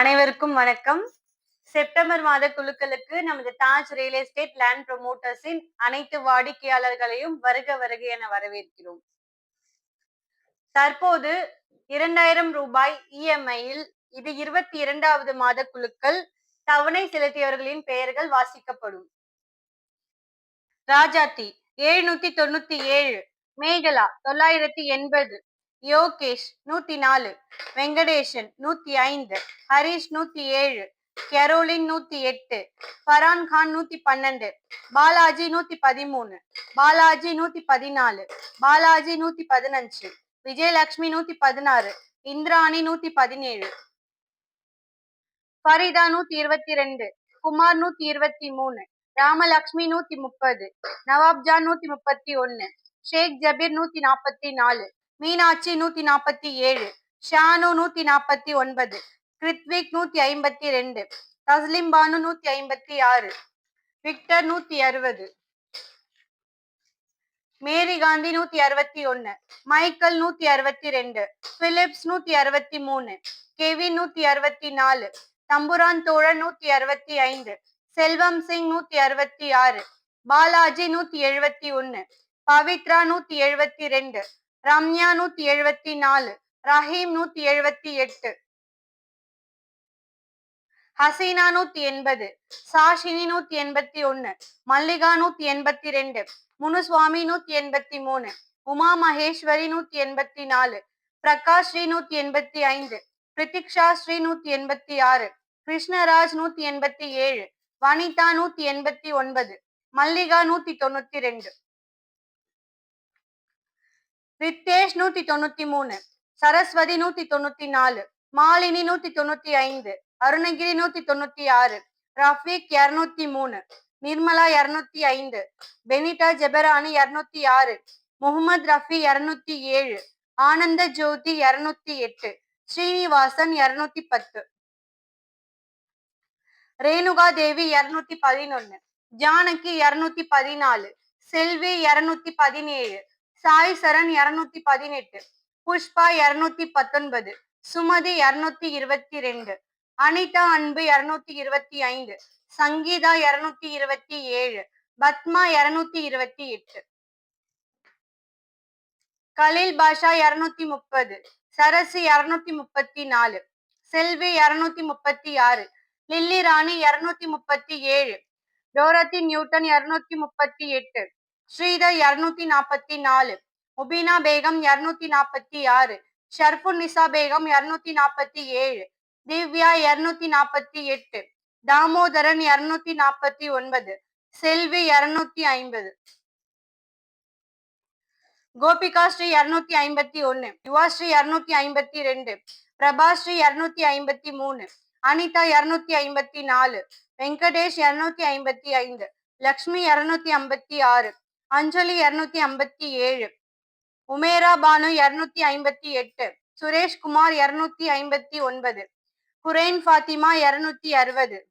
அனைவருக்கும் வணக்கம். செப்டம்பர் மாத குழுக்களுக்கு நமது தாஜ் ரியல் எஸ்டேட் லேண்ட் ப்ரொமோட்டர்ஸின் அனைத்து வாடிக்கையாளர்களையும் வருக வருக என வரவேற்கிறோம். தற்போது இரண்டாயிரம் ரூபாய் இஎம்ஐயில் இது இருபத்தி இரண்டாவது மாத குழுக்கள் தவணை செலுத்தியவர்களின் பெயர்கள் வாசிக்கப்படும். ராஜாத்தி எழுநூத்தி தொண்ணூத்தி ஏழு மேகலா தொள்ளாயிரத்தி எண்பது யோகேஷ் நூத்தி நாலு வெங்கடேஷன் நூத்தி ஐந்து ஹரிஷ் நூத்தி ஏழு கெரோலின் நூத்தி எட்டு ஃபரான் கான் நூத்தி பன்னெண்டு பாலாஜி நூத்தி பதிமூணு பாலாஜி நூத்தி பதினாலு பாலாஜி நூத்தி பதினஞ்சு விஜயலட்சுமி நூத்தி பதினாறு இந்திராணி நூத்தி பதினேழு ஃபரிதா நூத்தி இருபத்தி ரெண்டு குமார் நூத்தி இருபத்தி மூணு ராமலக்ஷ்மி நூத்தி முப்பது நவாப்ஜான் நூத்தி முப்பத்தி ஒன்னு ஷேக் ஜபீர் நூத்தி நாற்பத்தி நாலு மீனாட்சி நூத்தி நாற்பத்தி ஏழு ஷானு நூத்தி நாற்பத்தி ஒன்பது கிருத்விக் நூத்தி ஐம்பத்தி ரெண்டு தஸ்லிம் பானு நூத்தி ஐம்பத்தி ஆறு விக்டர் நூத்தி அறுபது மேரி காந்தி நூத்தி அறுபத்தி ஒன்னு மைக்கேல் நூத்தி அறுபத்தி ரெண்டு பிலிப்ஸ் நூத்தி அறுபத்தி மூணு கெவின் நூத்தி அறுபத்தி நாலு தம்புரான் தோழன் நூத்தி அறுபத்தி ஐந்து செல்வம் சிங் நூத்தி அறுபத்தி ஆறு பாலாஜி நூத்தி எழுபத்தி ஒன்னு பவித்ரா நூத்தி எழுபத்தி ரெண்டு ரம்யா நூத்தி எழுபத்தி நாலு ரஹீம் நூத்தி எழுபத்தி எட்டு. ஹசீனா நூத்தி எண்பது சாஷினி நூத்தி எண்பத்தி ஒன்னு மல்லிகா நூத்தி எண்பத்தி ரெண்டு முனுசுவாமி நூத்தி எண்பத்தி மூணு உமா மகேஸ்வரி நூத்தி எண்பத்தி நாலு பிரகாஷ் ஸ்ரீ நூத்தி எண்பத்தி ஐந்து பிரித்திக்ஷா ஸ்ரீ நூத்தி எண்பத்தி ஆறு கிருஷ்ணராஜ் நூத்தி எண்பத்தி ஏழு வனிதா நூத்தி எண்பத்தி ஒன்பது மல்லிகா நூத்தி தொண்ணூத்தி ரெண்டு. ரித்தேஷ் நூத்தி தொண்ணூத்தி மூணு சரஸ்வதி நூத்தி தொண்ணூத்தி நாலு மாலினி நூத்தி தொண்ணூத்தி ஐந்து அருணகிரி நூத்தி தொண்ணூத்தி ஆறு ரஃபீக் இருநூத்தி மூணு நிர்மலா இருநூத்தி ஐந்து பெனிட்டா ஜெபரானி இருநூத்தி ஆறு முகமது ரஃபி இருநூத்தி ஏழு ஆனந்த ஜோதி இருநூத்தி எட்டு ஸ்ரீனிவாசன் இருநூத்தி பத்து. ரேணுகா தேவி இருநூத்தி பதினொன்னு ஜானகி இருநூத்தி பதினாலு செல்வி இருநூத்தி பதினேழு சாய் சரண் இருநூத்தி பதினெட்டு புஷ்பா இருநூத்தி பத்தொன்பது சுமதி இருநூத்தி இருபத்தி ரெண்டு அனிதா அன்பு இருநூத்தி இருபத்தி ஐந்து சங்கீதா இருநூத்தி இருபத்தி ஏழு பத்மா இருநூத்தி இருபத்தி எட்டு. கலில் பாஷா இருநூத்தி முப்பது சரசு இருநூத்தி முப்பத்தி நாலு செல்வி இருநூத்தி முப்பத்தி ஆறு லில்லி ராணி இருநூத்தி முப்பத்தி ஏழு டோரத்தி நியூட்டன் இருநூத்தி முப்பத்தி எட்டு ஸ்ரீதர் இருநூத்தி நாற்பத்தி நாலு முபீனா பேகம் இருநூத்தி நாற்பத்தி ஆறு ஷர்புன் நிசா பேகம் இருநூத்தி நாற்பத்தி ஏழு திவ்யா இருநூத்தி நாற்பத்தி எட்டு தாமோதரன் இருநூத்தி நாற்பத்தி ஒன்பது செல்வி இருநூத்தி ஐம்பது. கோபிகா ஸ்ரீ இருநூத்தி ஐம்பத்தி ஒன்னு யுவாஸ்ரீ இருநூத்தி ஐம்பத்தி ரெண்டு பிரபாஸ்ரீ இருநூத்தி ஐம்பத்தி மூணு அனிதா இருநூத்தி ஐம்பத்தி நாலு வெங்கடேஷ் இருநூத்தி ஐம்பத்தி ஐந்து லக்ஷ்மி இருநூத்தி ஐம்பத்தி ஆறு அஞ்சலி இருநூத்தி ஐம்பத்தி ஏழு. உமேரா பானு இருநூத்தி ஐம்பத்தி எட்டு. சுரேஷ்குமார் இருநூத்தி ஐம்பத்தி ஒன்பது. குரேன் ஃபாத்திமா இருநூத்தி அறுபது.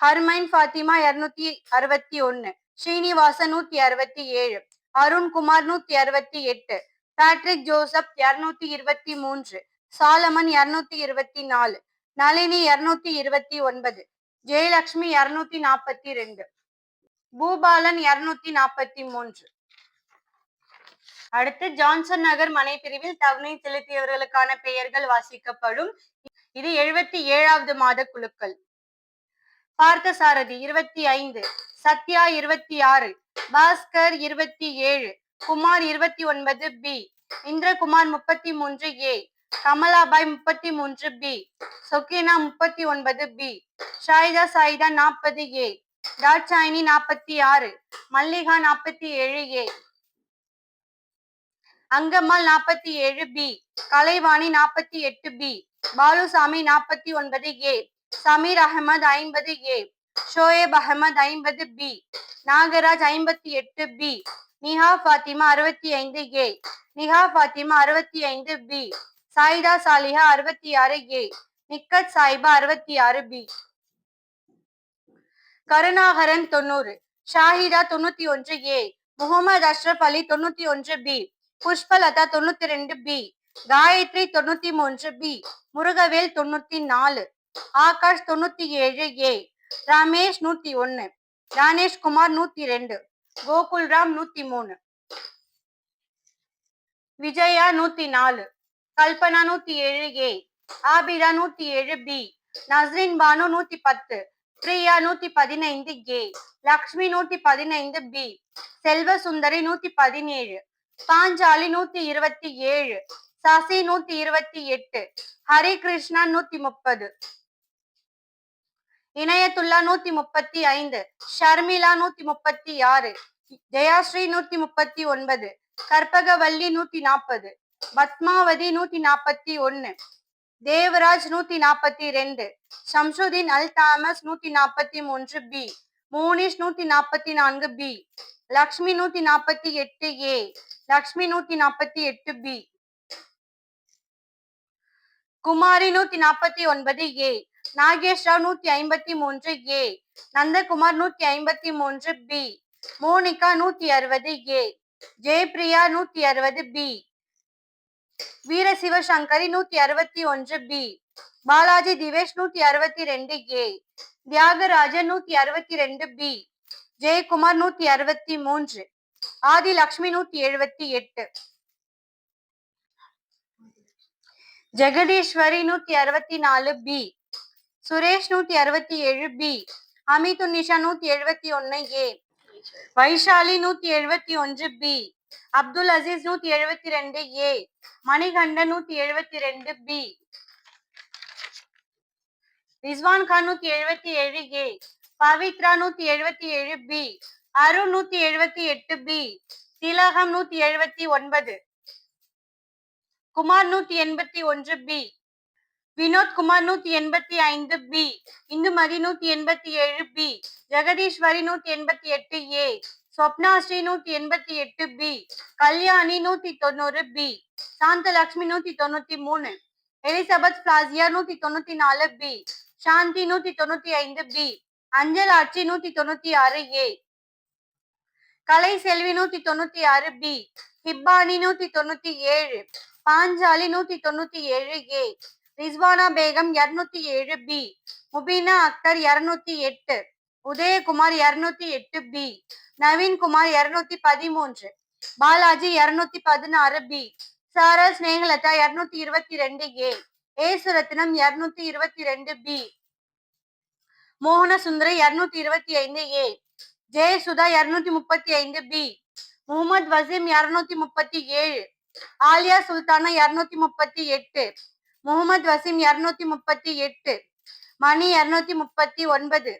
ஹர்மைன் ஃபாத்திமா இருநூத்தி அறுபத்தி ஒன்னு ஸ்ரீனிவாசன் நூத்தி அறுபத்தி ஏழு. அருண்குமார் நூத்தி அறுபத்தி எட்டு. பேட்ரிக் ஜோசப் இருநூத்தி இருபத்தி மூன்று. சாலமன் இருநூத்தி இருபத்தி நாலு. நளினி இருநூத்தி இருபத்தி ஒன்பது. ஜெயலட்சுமி இருநூத்தி நாற்பத்தி ரெண்டு. பூபாலன் இருநூத்தி நாற்பத்தி மூன்று. அடுத்து ஜான்சன் நகர் மனை பிரிவில் தவணை செலுத்தியவர்களுக்கான பெயர்கள் வாசிக்கப்படும். இது எழுபத்தி ஏழாவது மாத குழுக்கள். பார்த்தசாரதி இருபத்தி ஐந்து சத்யா இருபத்தி ஆறு பாஸ்கர் இருபத்தி ஏழு குமார் இருபத்தி ஒன்பது பி இந்திரகுமார் முப்பத்தி மூன்று ஏ கமலாபாய் முப்பத்தி மூன்று பி சொக்கீனா முப்பத்தி ஒன்பது பி ஷாயிதா சாயிதா நாற்பது ஏ தாட்சாயினி நாற்பத்தி ஆறு மல்லிகா நாற்பத்தி ஏழு ஏ. அங்கம்மாள் நாற்பத்தி ஏழு பி கலைவாணி நாற்பத்தி எட்டு பி பாலுசாமி நாற்பத்தி ஒன்பது ஏ சமீர் அகமது ஐம்பது ஏ ஷோயப் அகமது ஐம்பது பி நாகராஜ் ஐம்பத்தி எட்டு பி நிஹா ஃபாத்திமா அறுபத்தி ஐந்து ஏ நிஹா ஃபாத்திமா அறுபத்தி ஐந்து பி சாயிதா சாலிஹா அறுபத்தி ஆறு ஏ நிக்கத் சாயிபா அறுபத்தி ஆறு பி. கருணாகரன் தொண்ணூறு ஷாஹிதா தொண்ணூத்தி ஒன்று ஏ முகமது அஷ்ரப் அலி தொண்ணூத்தி ஒன்று பி புஷ்பலதா தொண்ணூத்தி ரெண்டு பி காயத்ரி தொண்ணூத்தி மூன்று பி முருகவேல் தொண்ணூத்தி நாலு ஆகாஷ் தொண்ணூத்தி ஏழு ஏ ரமேஷ் நூத்தி ஒன்னு குமார் நூத்தி ரெண்டு கோகுல்ராம் நூத்தி மூணு. விஜயா நூத்தி நாலு கல்பனா நூத்தி ஏழு ஏ ஆபிதா நூத்தி ஏழு பி நஸ்ரின் பானு நூத்தி பத்து பிரியா நூத்தி பதினைந்து ஏ லக்ஷ்மி நூத்தி பதினைந்து பி. செல்வ சுந்தரி நூத்தி பதினேழு. பாஞ்சாலி நூத்தி இருபத்தி ஏழு. சசி நூத்தி இருபத்தி எட்டு. ஹரி கிருஷ்ணா நூத்தி முப்பது. இணையத்துல்லா நூத்தி முப்பத்தி ஐந்து. ஷர்மிளா நூத்தி முப்பத்தி ஆறு. ஜெயாஸ்ரீ நூத்தி முப்பத்தி ஒன்பது. கற்பகவல்லி நூத்தி நாற்பது பத்மாவதி நூத்தி நாற்பத்தி ஒன்னு. தேவராஜ் நூத்தி நாற்பத்தி ரெண்டு ஷம்சுதீன் அல் தாமஸ் நூத்தி நாற்பத்தி மூன்று பி மோனிஷ் நூத்தி நாற்பத்தி நான்கு பி லக்ஷ்மி நூத்தி நாற்பத்தி எட்டு ஏ லக்ஷ்மி நூத்தி நாற்பத்தி எட்டு பி. குமாரி நூத்தி நாற்பத்தி ஒன்பது ஏ நாகேஷ் ராவ் நூத்தி ஐம்பத்தி மூன்று ஏ நந்தகுமார் நூத்தி ஐம்பத்தி மூன்று பி மோனிகா நூத்தி அறுபது ஏ ஜெயபிரியா நூத்தி அறுபது பி. வீர சிவசங்கரி நூத்தி அறுபத்தி ஒன்று பி. பாலாஜி திவேஷ் நூத்தி அறுபத்தி ரெண்டு ஏ. தியாகராஜன் நூத்தி அறுபத்தி ரெண்டு பி. ஜெயக்குமார் நூத்தி அறுபத்தி மூன்று. ஆதி லக்ஷ்மி நூத்தி எழுபத்தி எட்டு. ஜெகதீஸ்வரி நூத்தி அறுபத்தி நாலு பி. சுரேஷ் நூத்தி அறுபத்தி ஏழு பி. அமித் நிஷா நூத்தி எழுபத்தி ஒன்னு ஏ. வைஷாலி நூத்தி எழுபத்தி ஒன்று பி. அப்துல் அசீஸ் நூத்தி எழுபத்தி ரெண்டு ஏ மணிகண்டன் நூத்தி எழுபத்தி ரெண்டு பி ரிஸ்வான் கான் நூத்தி எழுபத்தி ஏழு ஏ பவித்ரா நூத்தி எழுபத்தி ஏழு பி அருண் நூத்தி எழுபத்தி எட்டு பி திலகம் நூத்தி எழுபத்தி ஒன்பது குமார் நூத்தி எண்பத்தி ஒன்று பி வினோத் குமார் நூத்தி எண்பத்தி ஐந்து பி இந்துமதி நூத்தி எண்பத்தி ஏழு பி ஜெகதீஸ்வரி நூத்தி எண்பத்தி எட்டு ஏ ஸ்வப்னாஸ்ரீ நூத்தி எண்பத்தி எட்டு பி கல்யாணி நூத்தி தொண்ணூறு பி சாந்தலக்ஷ்மி நூத்தி தொண்ணூத்தி மூணு எலிசபெத் பிளாசியா நூத்தி தொண்ணூத்தி நாலு பி சாந்தி நூத்தி தொண்ணூத்தி ஐந்து பி அஞ்சல் ஆட்சி நூத்தி தொண்ணூத்தி ஆறு ஏ கலை செல்வி நூத்தி தொண்ணூத்தி ஆறு பி ஹிப்பானி நூத்தி தொண்ணூத்தி ஏழு பாஞ்சாலி நூத்தி தொண்ணூத்தி ஏழு ஏ ரிஸ்வானா பேகம் இருநூத்தி ஏழு பி முபீனா அக்தர் இருநூத்தி எட்டு உதயகுமார் இருநூத்தி எட்டு பி நவீன்குமார் இருநூத்தி பதிமூன்று பாலாஜி இருநூத்தி பதினாறு பி சாரா ஸ்னேகலதா இருநூத்தி இருபத்தி ரெண்டு ஏ ஏசுரத்னம் இருநூத்தி இருபத்தி ரெண்டு பி மோகன சுந்தரி இருநூத்தி இருபத்தி ஐந்து ஏ ஜெயசுதா இருநூத்தி முப்பத்தி ஐந்து பி முகமது வசீம் இருநூத்தி முப்பத்தி ஏழு ஆலியா சுல்தானா இருநூத்தி முப்பத்தி எட்டு முகமது வசீம் இருநூத்தி முப்பத்தி எட்டு மணி இருநூத்தி முப்பத்தி ஒன்பது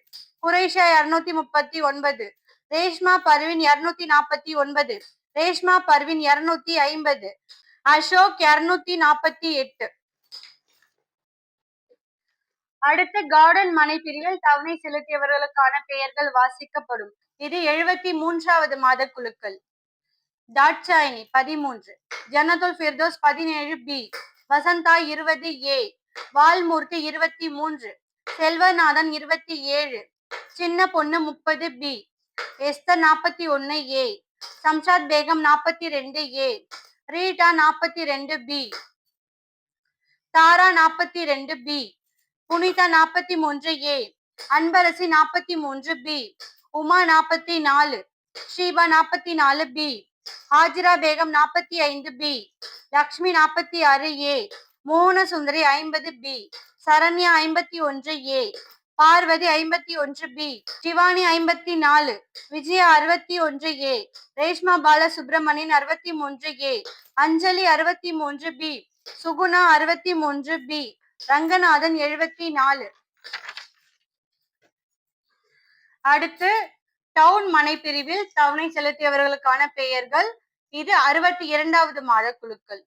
குரேஷா இருநூத்தி முப்பத்தி ஒன்பது. ரேஷ்மா பர்வின் இருநூத்தி நாற்பத்தி ஒன்பது. ரேஷ்மா பர்வின் இருநூத்தி ஐம்பது. அசோக் இருநூத்தி நாற்பத்தி எட்டு. அடுத்து கார்டன் மனை பிரிவில் தவணை செலுத்தியவர்களுக்கான பெயர்கள் வாசிக்கப்படும். இது எழுபத்தி மூன்றாவது மாத குழுக்கள். தாட்சாயினி பதிமூன்று. ஜனதுல் ஃபிர்தோஸ் பதினேழு. பி. வசந்தா இருபது. ஏ. வால்மூர்த்தி இருபத்தி மூன்று. செல்வநாதன் இருபத்தி ஏழு. சின்ன பொண்ணு முப்பது பி. எஸ்தர் நாற்பத்தி ஒன்னு ஏ. சம்சாத் பேகம் நாற்பத்தி ரெண்டு ஏ. ரீட்டா நாற்பத்தி ரெண்டு பி. தாரா நாற்பத்தி ரெண்டு பி. புனிதா நாற்பத்தி மூன்று ஏ. அன்பரசி நாற்பத்தி மூன்று பி. உமா நாற்பத்தி நாலு. ஷீபா நாற்பத்தி நாலு பி. ஹாஜிரா பேகம் நாற்பத்தி ஐந்து பி. லக்ஷ்மி நாற்பத்தி ஆறு ஏ. மோகன சுந்தரி ஐம்பது பி. சரண்யா ஐம்பத்தி ஒன்று ஏ. பார்வதி ஐம்பத்தி ஒன்று பி சிவானி ஐம்பத்தி நாலு விஜயா அறுபத்தி ஒன்று ஏ ரேஷ்மா பால சுப்பிரமணியன் அறுபத்தி மூன்று ஏ அஞ்சலி அறுபத்தி மூன்று பி சுகுணா அறுபத்தி மூன்று பி ரங்கநாதன் எழுபத்தி நாலு. அடுத்து டவுன் மனை பிரிவில் தவணை செலுத்தியவர்களுக்கான பெயர்கள் இது அறுபத்தி இரண்டாவது மாத குழுக்கள்.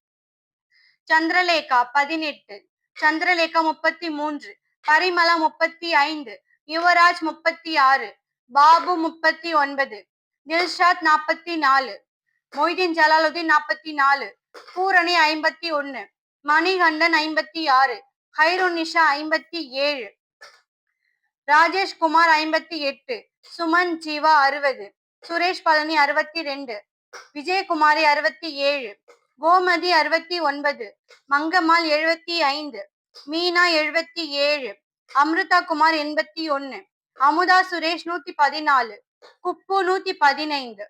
சந்திரலேகா பதினெட்டு சந்திரலேகா முப்பத்தி மூன்று பரிமளா முப்பத்தி ஐந்து யுவராஜ் முப்பத்தி ஆறு பாபு முப்பத்தி ஒன்பது தில்ஷாத் நாற்பத்தி நாலு மொய்தீன் ஜலாலுதீன் நாற்பத்தி நாலு பூரணி ஐம்பத்தி ஒன்னு மணிகண்டன் ஐம்பத்தி ஆறு ஹைருநிஷா ஐம்பத்தி ஏழு ராஜேஷ் குமார் ஐம்பத்தி எட்டு சுமன் ஜீவா அறுபது சுரேஷ் பழனி அறுபத்தி ரெண்டு விஜயகுமாரி அறுபத்தி ஏழு கோமதி அறுபத்தி ஒன்பது மங்கம்மாள் எழுபத்தி ஐந்து மீனா எழுபத்தி ஏழு அமிர்தா குமார் எண்பத்தி ஒன்னு அமுதா சுரேஷ் நூத்தி பதினாலு குப்பு நூத்தி பதினைந்து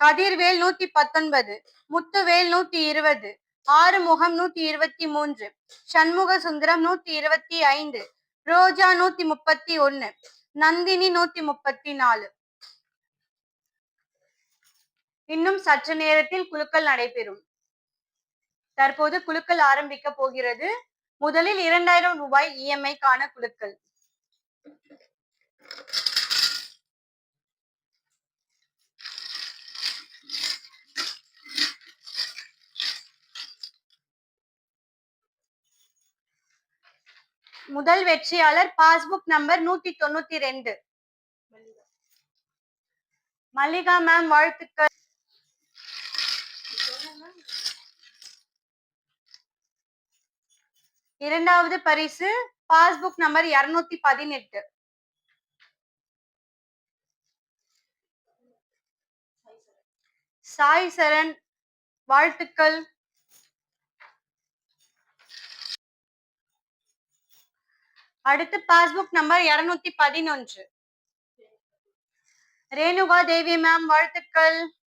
கதிர்வேல் நூத்தி பத்தொன்பது முத்துவேல் நூத்தி இருபது ஆறுமுகம் நூத்தி இருபத்தி மூன்று சண்முக சுந்தரம் நூத்தி இருபத்தி ஐந்து ரோஜா நூத்தி முப்பத்தி ஒன்னு நந்தினி நூத்தி முப்பத்தி நாலு. இன்னும் சற்று நேரத்தில் குழுக்கள் நடைபெறும். தற்போது குழுக்கள் ஆரம்பிக்க போகிறது. முதலில் இரண்டாயிரம் ரூபாய் இஎம்ஐ காண குழுக்கள். முதல் வெற்றியாளர் பாஸ்புக் நம்பர் நூத்தி தொண்ணூத்தி ரெண்டு. மல்லிகா மேம் வாழ்த்துக்கள். இரண்டாவது பரிசு பாஸ்புக் நம்பர் இருநூத்தி பதினெட்டு. சாய் சரண் வாழ்த்துக்கள். அடுத்து பாஸ்புக் நம்பர் இருநூத்தி பதினொன்று. ரேணுகா தேவி மேம் வாழ்த்துக்கள்.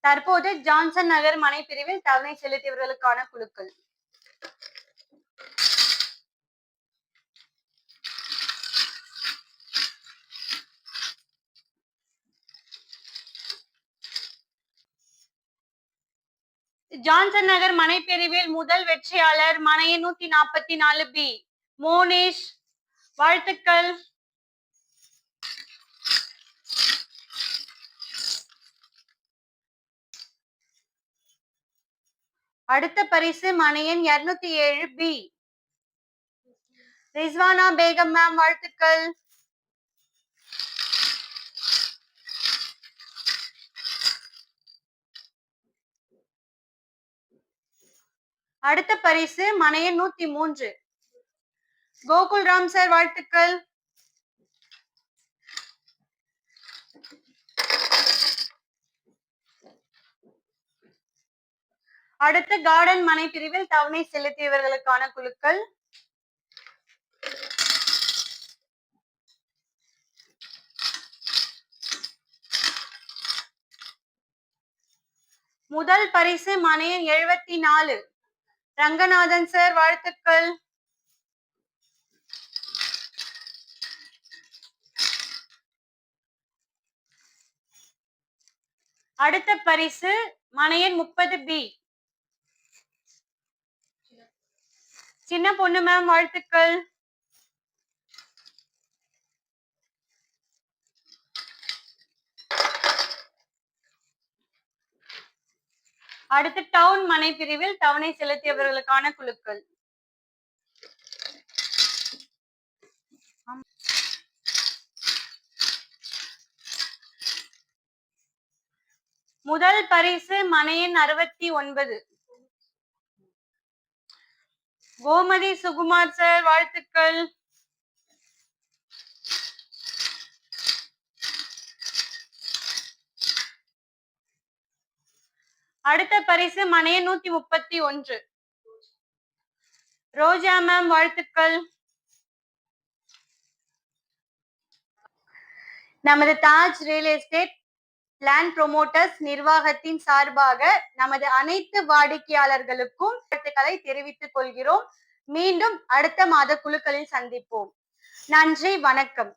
தற்போது ஜான்சன் நகர் மனை பிரிவில் தவணை செலுத்தியவர்களுக்கான குழுக்கள். ஜான்சன் நகர் மனை பிரிவில் முதல் வெற்றியாளர் மனை நூத்தி நாற்பத்தி நாலு பி. மோனேஷ். வாழ்த்துக்கள். அடுத்த பரிசு மணியன் இருநூத்தி ஏழு பி ரிஸ்வானா பேகம் மேம் வாழ்த்துக்கள். அடுத்த பரிசு மனையன் நூத்தி மூன்று. கோகுல் ராம் சார் வாழ்த்துக்கள். அடுத்து கார்டன் மனை பிரிவில் தவணை செலுத்தியவர்களுக்கான குழுக்கள். முதல் பரிசு மனையன் எழுபத்தி நாலு. ரங்கநாதன் சார் வாழ்த்துக்கள். அடுத்த பரிசு மனையன் முப்பது பி சின்ன பொண்ணு மேம் வாழ்த்துக்கள். அடுத்து டவுன் மனை பிரிவில் தவணை செலுத்தியவர்களுக்கான குழுக்கள். முதல் பரிசு மனையின் அறுபத்தி ஒன்பது. கோமதி சுகுமார் சார் வாழ்த்துக்கள். அடுத்த பரிசு மனைய நூத்தி முப்பத்தி ஒன்று. ரோஜா மேம் வாழ்த்துக்கள். நமது Taj real estate land promoters நிர்வாகத்தின் சார்பாக நமது அனைத்து வாடிக்கையாளர்களுக்கும் கருத்துக்களை தெரிவித்துக் கொள்கிறோம். மீண்டும் அடுத்த மாத குழுக்களில் சந்திப்போம். நன்றி வணக்கம்.